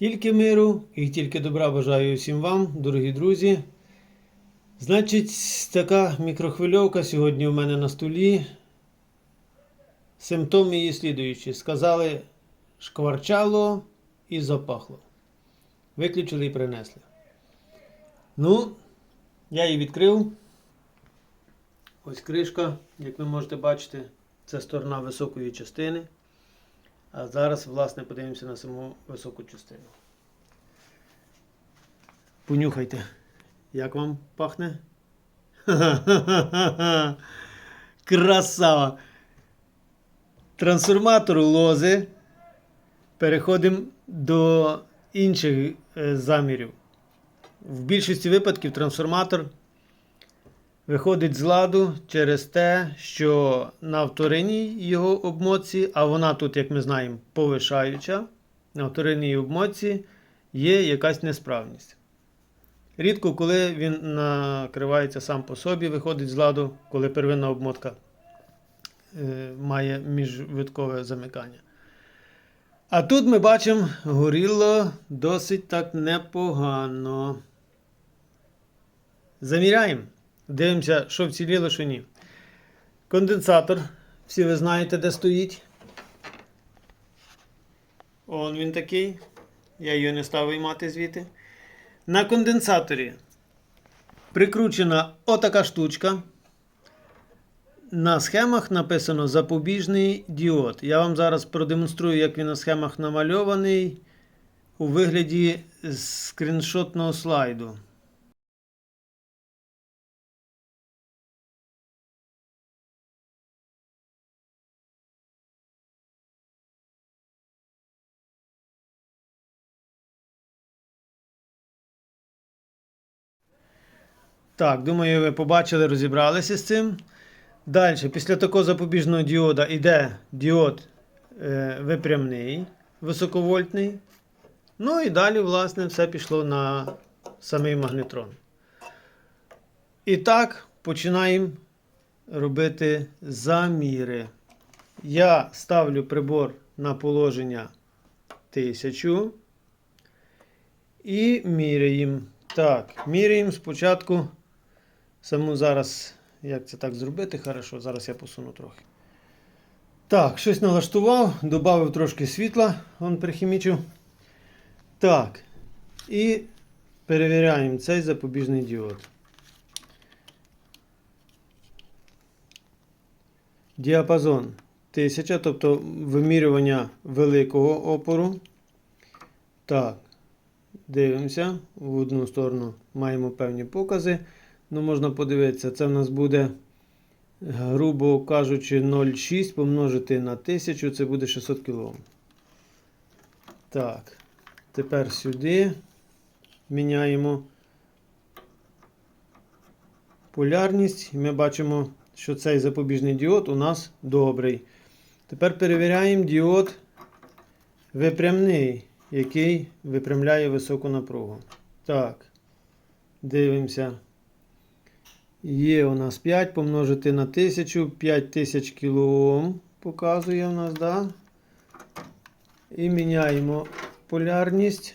Тільки миру і тільки добра бажаю всім вам, дорогі друзі. Значить, така мікрохвильовка сьогодні у мене на столі. Симптоми її слідуючі. Сказали, шкварчало і запахло. Виключили і принесли. Ну, я її відкрив. Ось кришка, як ви можете бачити, це сторона високої частини. А зараз, власне, подивимося на саму високу частину. Понюхайте, як вам пахне? Ха-ха-ха-ха-ха. Красава! Трансформатор лози. Переходимо до інших е, замірів. В більшості випадків трансформатор виходить з ладу через те, що на вторинній його обмотці, а вона тут, як ми знаємо, повишаюча, на вторинній обмотці є якась несправність. Рідко, коли він накривається сам по собі, виходить з ладу, коли первинна обмотка е, має міжвиткове замикання. А тут ми бачимо, горіло досить так непогано. Заміряємо. Дивимося, що вціліло, що ні. Конденсатор. Всі ви знаєте, де стоїть. Он він такий. Я його не став виймати звідти. На конденсаторі прикручена отака штучка. На схемах написано запобіжний діод. Я вам зараз продемонструю, як він на схемах намальований у вигляді скріншотного слайду. Так, думаю, ви побачили, розібралися з цим. Далі, після такого запобіжного діода йде діод е, випрямний, високовольтний. Ну і далі, власне, все пішло на самий магнетрон. І так, починаємо робити заміри. Я ставлю прибор на положення 1000 і міряємо. Так, міряємо спочатку. Саму зараз, як це так зробити, хорошо, зараз я посуну трохи. Так, щось налаштував, додав трошки світла, он прихімічу. Так. І перевіряємо цей запобіжний діод. Діапазон 1000, тобто вимірювання великого опору. Так, дивимося. В одну сторону маємо певні покази. Ну, можна подивитися, це в нас буде, грубо кажучи, 0,6 помножити на 1000, це буде 600 кОм. Так, тепер сюди міняємо полярність. І ми бачимо, що цей запобіжний діод у нас добрий. Тепер перевіряємо діод випрямний, який випрямляє високу напругу. Так, дивимося. Є у нас 5 помножити на 1000, 5000 кОм показує у нас, да? І міняємо полярність.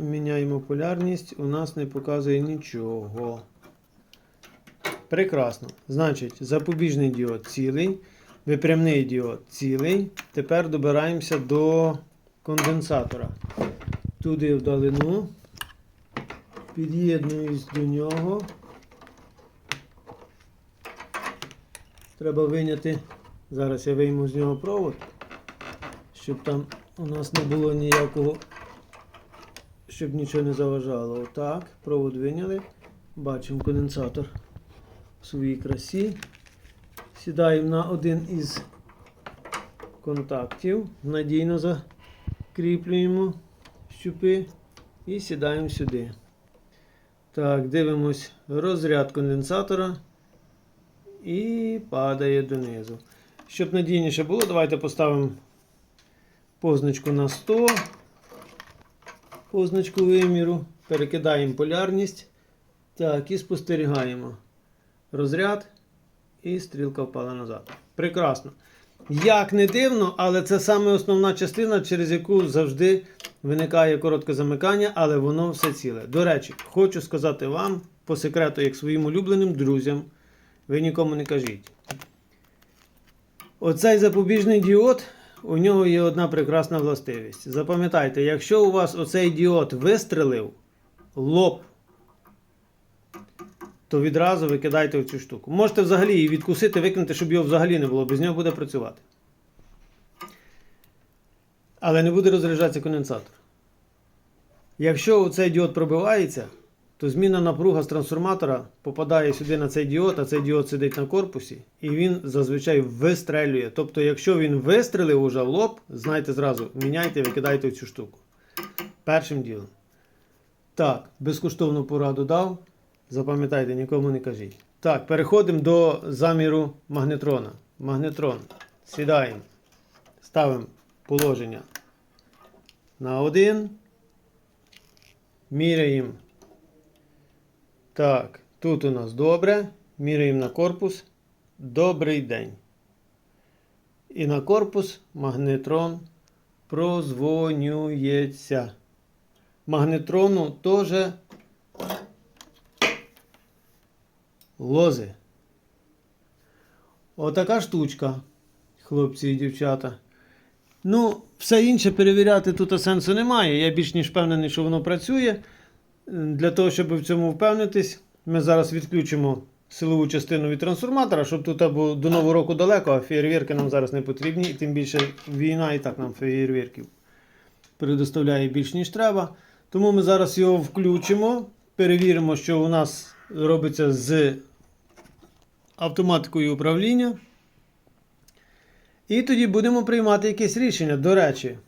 Міняємо полярність, у нас не показує нічого. Прекрасно. Значить, запобіжний діод цілий, випрямний діод цілий. Тепер добираємося до конденсатора. Туди вдалину. Під'єднуюсь до нього. Треба виняти. Зараз я вийму з нього провод, щоб там у нас не було ніякого, щоб нічого не заважало. Отак, провод виняли. Бачимо конденсатор в своїй красі. Сідаємо на один із контактів. Надійно закріплюємо щупи і сідаємо сюди. Так, дивимось розряд конденсатора і падає донизу. Щоб надійніше було, давайте поставимо позначку на 100, позначку виміру, перекидаємо полярність. Так, і спостерігаємо розряд, і стрілка впала назад. Прекрасно. Як не дивно, але це саме основна частина, через яку завжди виникає коротке замикання, але воно все ціле. До речі, хочу сказати вам по секрету, як своїм улюбленим друзям, ви нікому не кажіть. Оцей запобіжний діод, у нього є одна прекрасна властивість. Запам'ятайте, якщо у вас оцей діод вистрелив, лоб, то відразу викидайте в цю штуку. Можете взагалі її відкусити, викинути, щоб його взагалі не було, без нього буде працювати. Але не буде розряджатися конденсатор. Якщо цей діод пробивається, то зміна напруга з трансформатора попадає сюди на цей діод, а цей діод сидить на корпусі, і він зазвичай вистрелює. Тобто, якщо він вистрелив уже в лоб, знайте зразу, міняйте, викидайте цю штуку. Першим ділом. Так, безкоштовну пораду дав. Запам'ятайте, нікому не кажіть. Так, переходимо до заміру магнетрона. Магнетрон. Сідаємо. Ставимо положення на один. Міряємо. Так, тут у нас добре. Міряємо на корпус. Добрий день. І на корпус магнетрон прозвонюється. Магнетрону теж лози. Отака штучка, хлопці і дівчата. Ну, все інше перевіряти тут сенсу немає. Я більш ніж впевнений, що воно працює. Для того, щоб в цьому впевнитись, ми зараз відключимо силову частину від трансформатора, щоб тут або до Нового року далеко, а феєрверки нам зараз не потрібні, і тим більше війна і так нам феєрверків предоставляє більш ніж треба. Тому ми зараз його включимо, перевіримо, що у нас робиться з автоматикою управління. І тоді будемо приймати якесь рішення. До речі,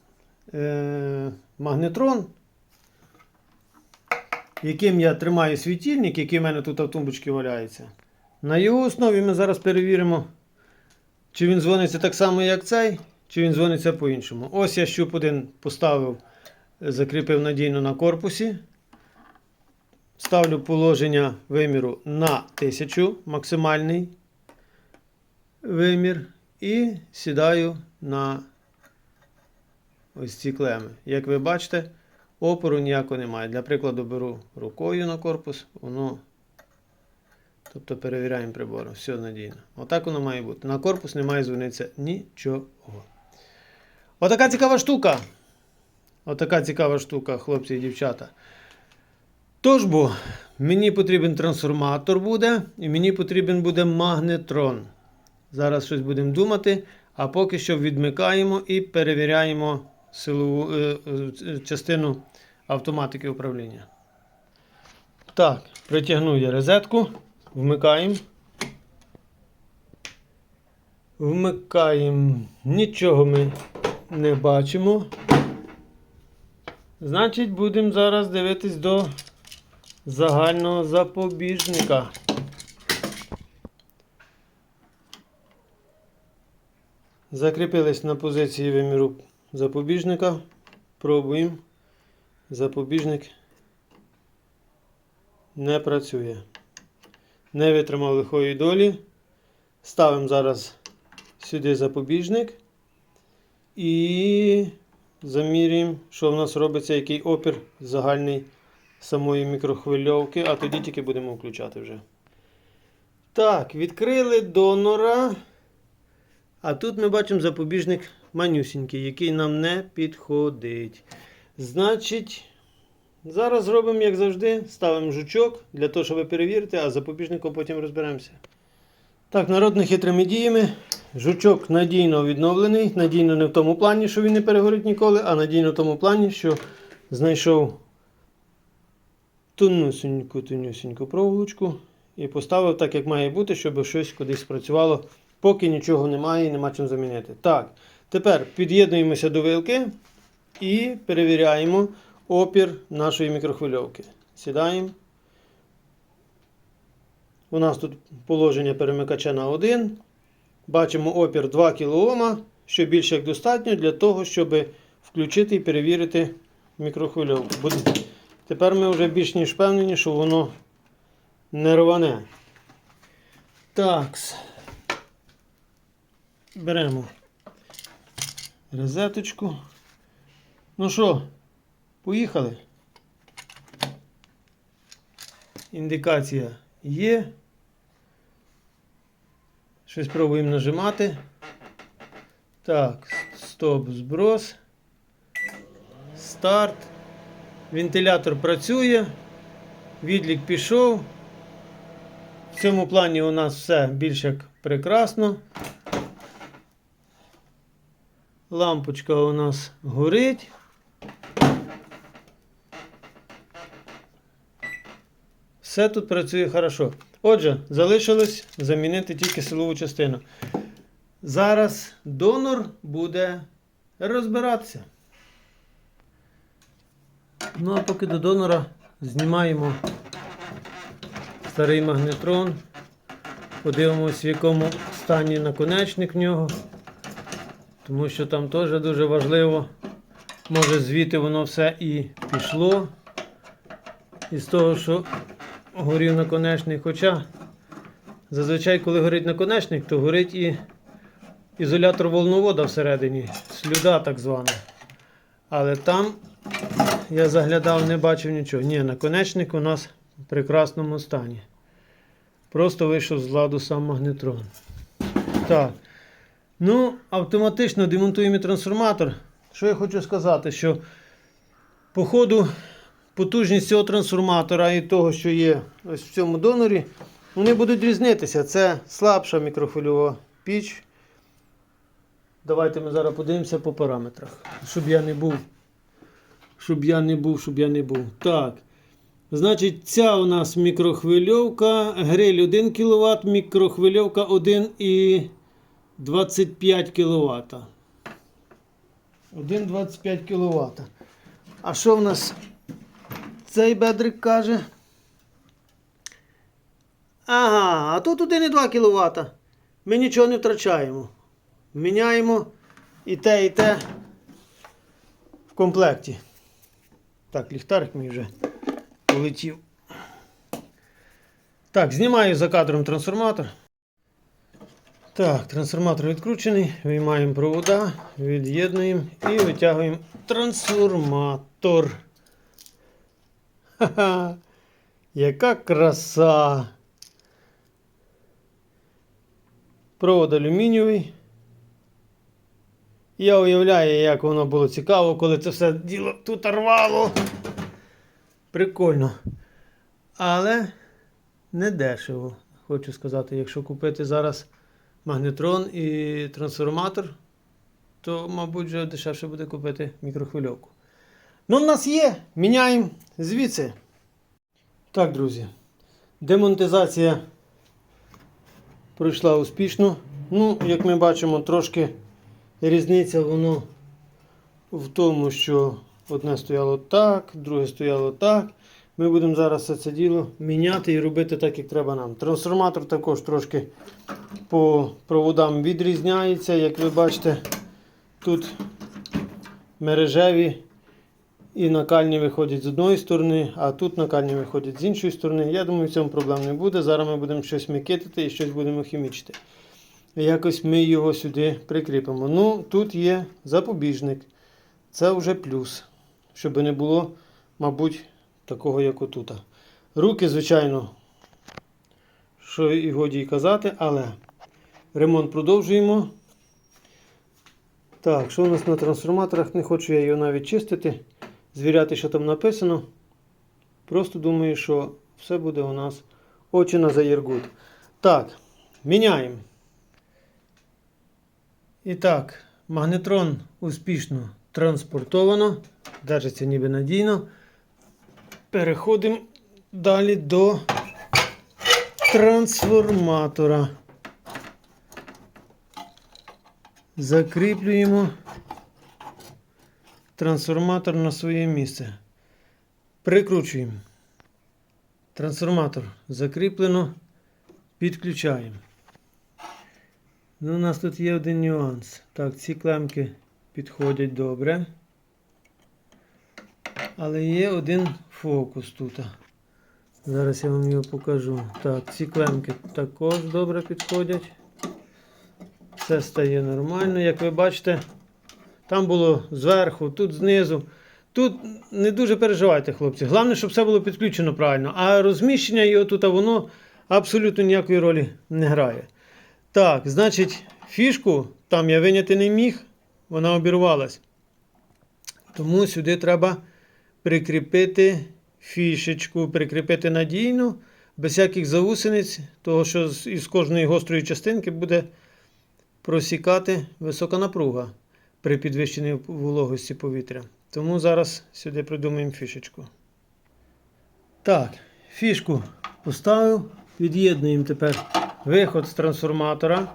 е- магнетрон, яким я тримаю світильник, який в мене тут в тумбочці валяється. На його основі ми зараз перевіримо, чи він дзвониться так само, як цей, чи він дзвониться по-іншому. Ось я щуп один поставив, закріпив надійно на корпусі. Ставлю положення виміру на 1000 максимальний вимір. І сідаю на ось ці клеми. Як ви бачите, опору ніякого немає. Для прикладу, беру рукою на корпус, воно. Тобто перевіряємо прибором. Все надійно. Отак воно має бути. На корпус не має дзвонитися нічого. Отака цікава штука. Отака цікава штука, хлопці і дівчата. Тож бо, мені потрібен трансформатор буде, і мені потрібен буде магнетрон. Зараз щось будемо думати, а поки що відмикаємо і перевіряємо силову е, е, частину автоматики управління. Так, притягну я розетку, вмикаємо. Вмикаємо. Нічого ми не бачимо. Значить, будемо зараз дивитись до загального запобіжника. Закріпились на позиції виміру запобіжника. Пробуємо. Запобіжник не працює. Не витримав лихої долі. Ставимо зараз сюди запобіжник і замірюємо, що в нас робиться, який опір загальний самої мікрохвильовки, а тоді тільки будемо включати вже. Так, відкрили донора. А тут ми бачимо запобіжник манюсінький, який нам не підходить. Значить, зараз зробимо, як завжди, ставимо жучок для того, щоб перевірити, а запобіжником потім розберемося. Так, народно хитрими діями. Жучок надійно відновлений. Надійно не в тому плані, що він не перегорить ніколи, а надійно в тому плані, що знайшов тонюсеньку, тонюсеньку проволочку і поставив так, як має бути, щоб щось кудись спрацювало. Поки нічого немає і нема чим замінити. Так, тепер під'єднуємося до вилки і перевіряємо опір нашої мікрохвильовки. Сідаємо. У нас тут положення перемикача на 1. Бачимо опір 2 кОм, що більше як достатньо для того, щоб включити і перевірити мікрохвильовку. Тепер ми вже більш ніж впевнені, що воно не рване. Так. Беремо розеточку. Ну що, поїхали. Індикація є. Щось пробуємо нажимати. Так, стоп, зброс. Старт. Вентилятор працює. Відлік пішов. В цьому плані у нас все більш як прекрасно. Лампочка у нас горить. Все тут працює хорошо. Отже, залишилось замінити тільки силову частину. Зараз донор буде розбиратися. Ну, а поки до донора знімаємо старий магнетрон. Подивимось, в якому стані наконечник в нього. Тому що там теж дуже важливо. Може звідти воно все і пішло. Із того, що горів наконечник. Хоча зазвичай, коли горить наконечник, то горить і ізолятор волновода всередині, слюда так звана. Але там я заглядав, не бачив нічого. Ні, наконечник у нас в прекрасному стані. Просто вийшов з ладу сам магнетрон. Так. Ну, автоматично демонтуємо трансформатор. Що я хочу сказати, що по ходу потужність цього трансформатора і того, що є ось в цьому донорі, вони будуть різнитися. Це слабша мікрохвильова піч. Давайте ми зараз подивимося по параметрах, щоб я не був. Щоб я не був, щоб я не був. Так. Значить, ця у нас мікрохвильовка, гриль 1 кВт, мікрохвильовка 1,25 кВт. 1,25 кВт. А що в нас цей бедрик каже? Ага, а тут 1,2 кВт. Ми нічого не втрачаємо. Міняємо і те, і те в комплекті. Так, ліхтарик мій вже полетів. Так, знімаю за кадром трансформатор. Так, трансформатор відкручений. Виймаємо провода, від'єднуємо і витягуємо трансформатор. Ха-ха! Яка краса! Провод алюмінієвий. Я уявляю, як воно було цікаво, коли це все діло тут рвало. Прикольно. Але не дешево. Хочу сказати, якщо купити зараз магнетрон і трансформатор, то, мабуть, вже дешевше буде купити мікрохвильовку. Ну, в нас є. Міняємо звідси. Так, друзі. Демонтизація пройшла успішно. Ну, як ми бачимо, трошки різниця воно в тому, що одне стояло так, друге стояло так. Ми будемо зараз все це діло міняти і робити так, як треба нам. Трансформатор також трошки по проводам відрізняється. Як ви бачите, тут мережеві і накальні виходять з одної сторони, а тут накальні виходять з іншої сторони. Я думаю, в цьому проблем не буде. Зараз ми будемо щось микитити і щось будемо хімічити. Якось ми його сюди прикріпимо. Ну, тут є запобіжник. Це вже плюс. Щоб не було, мабуть, такого, як отут. Руки, звичайно, що і годі й казати, але ремонт продовжуємо. Так, що у нас на трансформаторах? Не хочу я його навіть чистити, звіряти, що там написано. Просто думаю, що все буде у нас очі на заєргут. Так, міняємо. І так, магнетрон успішно транспортовано. Держиться ніби надійно. Переходимо далі до трансформатора. Закріплюємо трансформатор на своє місце. Прикручуємо. Трансформатор закріплено. Підключаємо. Ну, у нас тут є один нюанс. Так, ці клемки підходять добре. Але є один фокус тут. Зараз я вам його покажу. Так, ці клемки також добре підходять. Все стає нормально. Як ви бачите, Там було зверху, тут знизу. Тут не дуже переживайте, хлопці. Головне, щоб все було підключено правильно. А розміщення його тут, воно абсолютно ніякої ролі не грає. Так, значить, фішку там я виняти не міг, вона обірвалась. Тому сюди треба прикріпити фішечку, прикріпити надійно, без всяких заусениць, того що із кожної гострої частинки буде просікати висока напруга при підвищеній вологості повітря. Тому зараз сюди придумаємо фішечку. Так, фішку поставив. Під'єднуємо тепер виход з трансформатора.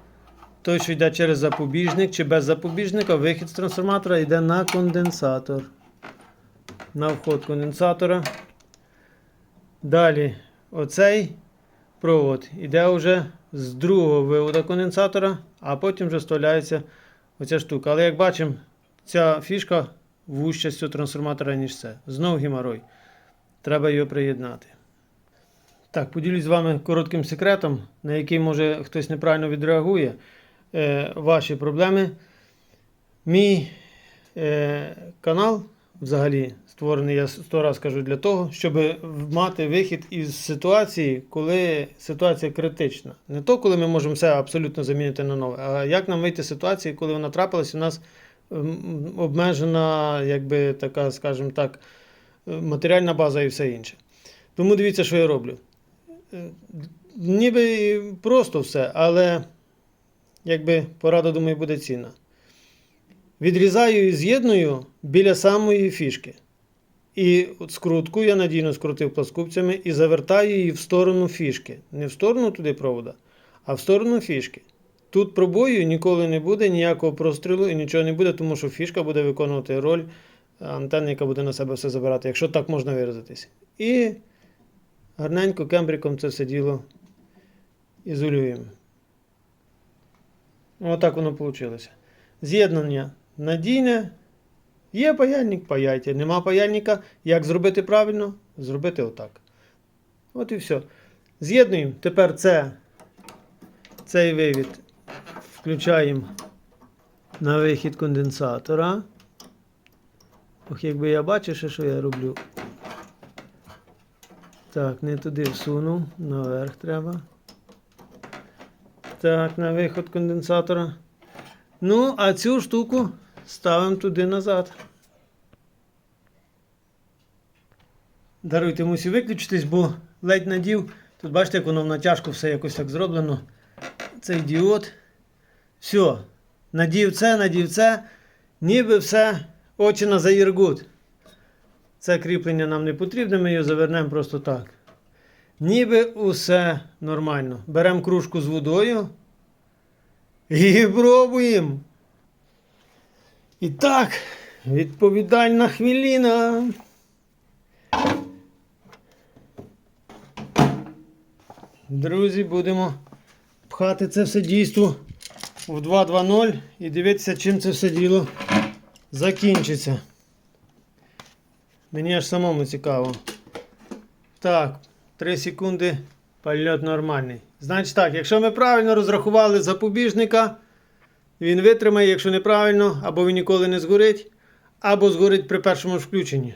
Той, що йде через запобіжник чи без запобіжника, вихід з трансформатора йде на конденсатор. На вход конденсатора. Далі оцей провод йде вже з другого виводу конденсатора, а потім вже вставляється оця штука. Але як бачимо, ця фішка вужча з цього трансформатора, ніж це. Знов геморой. Треба його приєднати. Так, поділюсь з вами коротким секретом, на який може хтось неправильно відреагує. Е, ваші проблеми. Мій е, канал взагалі створений, я сто раз кажу, для того, щоб мати вихід із ситуації, коли ситуація критична. Не то, коли ми можемо все абсолютно замінити на нове, а як нам вийти з ситуації, коли вона трапилась, у нас обмежена, якби така, скажімо так, е, матеріальна база і все інше. Тому дивіться, що я роблю. Е, Ніби просто все, але якби порада, думаю, буде цінна. Відрізаю і з'єдную біля самої фішки. І от скрутку я надійно скрутив пласкупцями і завертаю її в сторону фішки. Не в сторону туди провода, а в сторону фішки. Тут пробою ніколи не буде, ніякого прострілу і нічого не буде, тому що фішка буде виконувати роль антенни, яка буде на себе все забирати, якщо так можна виразитись. І гарненько кембриком це все діло ізолюємо. Отак воно вийшло. З'єднання надійне. Є паяльник, паяйте. Нема паяльника. Як зробити правильно? Зробити отак. От і все. З'єднуємо. Тепер це, цей вивід включаємо на вихід конденсатора. Ох, якби я бачив, що я роблю. Так, не туди всунув, наверх треба. Так, на виход конденсатора. Ну, а цю штуку ставимо туди назад. Даруйте, мусив виключитись, бо ледь надів. Тут бачите, як воно в натяжку все якось так зроблено. Цей діод. Все. Надів це, надів це. Ніби все очі на заіргут. Це кріплення нам не потрібне, ми його завернемо просто так. Ніби усе нормально. Беремо кружку з водою і пробуємо. І так, відповідальна хвилина. Друзі, будемо пхати це все дійство в 2.2.0 і дивитися, чим це все діло закінчиться. Мені аж самому цікаво. Так, 3 секунди, польот нормальний. Значить так, якщо ми правильно розрахували запобіжника, він витримає, якщо неправильно, або він ніколи не згорить, або згорить при першому включенні.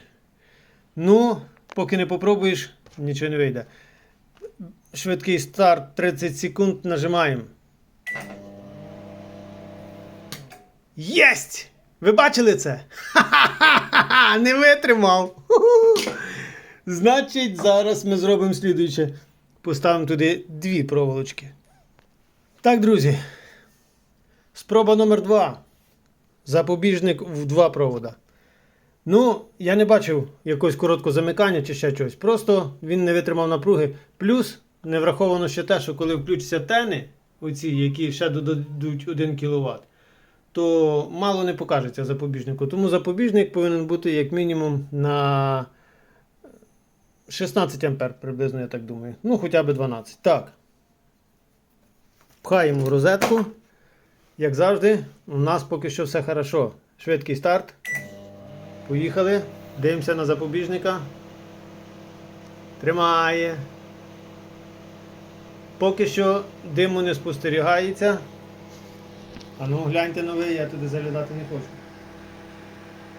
Ну, поки не попробуєш, нічого не вийде. Швидкий старт 30 секунд нажимаємо. Єсть! Ви бачили це? Ха-ха-ха! Не витримав. Значить, зараз ми зробимо слідуюче. Поставимо туди дві проволочки. Так, друзі. Спроба номер два. Запобіжник в два провода. Ну, я не бачив якогось короткого замикання чи ще чогось. Просто він не витримав напруги. Плюс не враховано ще те, що коли включаться тени, оці, які ще додадуть 1 кВт, то мало не покажеться запобіжнику. Тому запобіжник повинен бути як мінімум на 16 ампер приблизно, я так думаю. Ну, хоча б 12. Так. Пхаємо в розетку. Як завжди, у нас поки що все хорошо. Швидкий старт. Поїхали. Дивимося на запобіжника. Тримає. Поки що диму не спостерігається. А ну гляньте новий, я туди заглядати не хочу.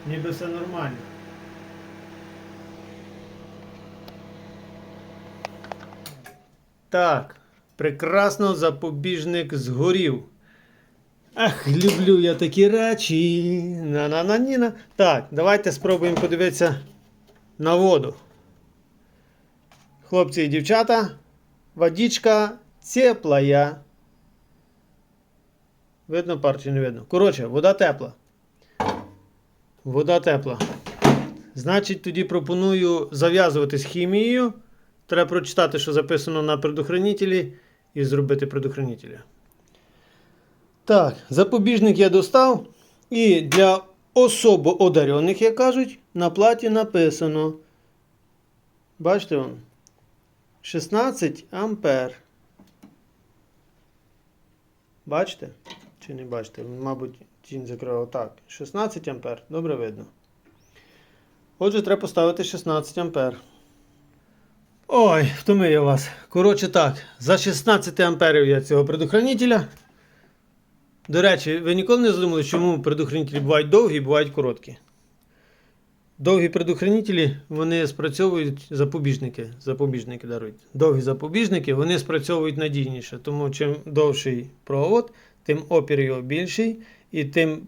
Ніби все нормально. Так, прекрасно запобіжник згорів. Ах, люблю я такі речі. На-на-на-ніна. Так, давайте спробуємо подивитися на воду. Хлопці і дівчата, водичка теплая. Видно пар чи не видно? Коротше, вода тепла. Вода тепла. Значить, тоді пропоную зав'язувати з хімією. Треба прочитати, що записано на предохранителі, і зробити предохранителі. Так, запобіжник я достав. І для особо одарених, як кажуть, на платі написано. Бачите вон? 16 ампер. Бачите? Чи не бачите? Мабуть, тінь закрила так. 16 ампер. Добре видно. Отже, треба поставити 16 ампер. Ой, втомив я вас. Коротше так, за 16 амперів я цього предохранителя. До речі, ви ніколи не задумали, чому предохранителі бувають довгі і бувають короткі? Довгі предохранителі, вони спрацьовують запобіжники. Запобіжники дарують. Довгі запобіжники, вони спрацьовують надійніше. Тому чим довший провод, тим опір його більший, і тим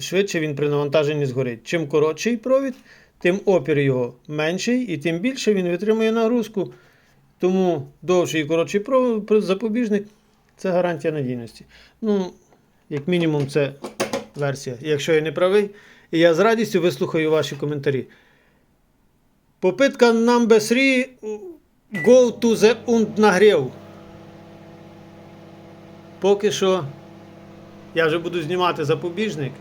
швидше він при навантаженні згорить. Чим коротший провід, тим опір його менший, і тим більше він витримує нагрузку. Тому довший і коротший провод, запобіжник це гарантія надійності. Ну, як мінімум, це версія. Якщо я не правий, і я з радістю вислухаю ваші коментарі. Попитка number 3 Go to the und нагрів. Поки що я вже буду знімати запобіжник.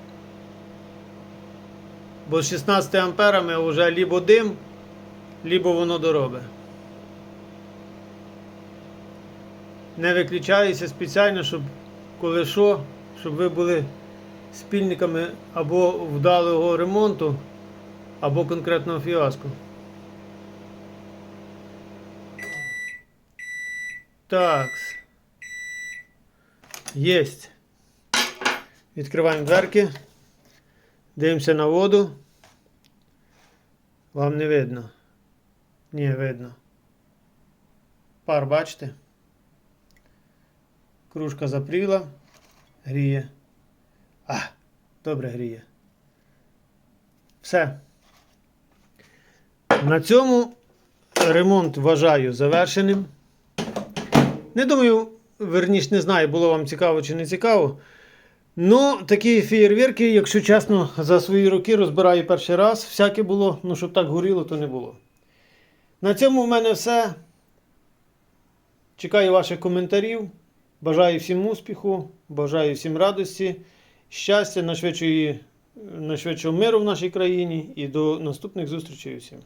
Бо з 16 амперами вже лібо дим, лібо воно доробе. Не виключаюся спеціально, щоб коли що, щоб ви були спільниками або вдалого ремонту, або конкретного фіаско. Так. Єсть. Відкриваємо дверки. Дивимося на воду. Вам не видно. Ні, видно. Пар, бачите? Кружка запріла. Гріє. А, добре гріє. Все. На цьому ремонт вважаю завершеним. Не думаю, верніш, не знаю, було вам цікаво чи не цікаво. Ну, такі феєрверки, якщо чесно, за свої роки розбираю перший раз. Всяке було, ну щоб так горіло, то не було. На цьому в мене все. Чекаю ваших коментарів. Бажаю всім успіху, бажаю всім радості, щастя, найшвидшої, найшвидшого миру в нашій країні і до наступних зустрічей усім.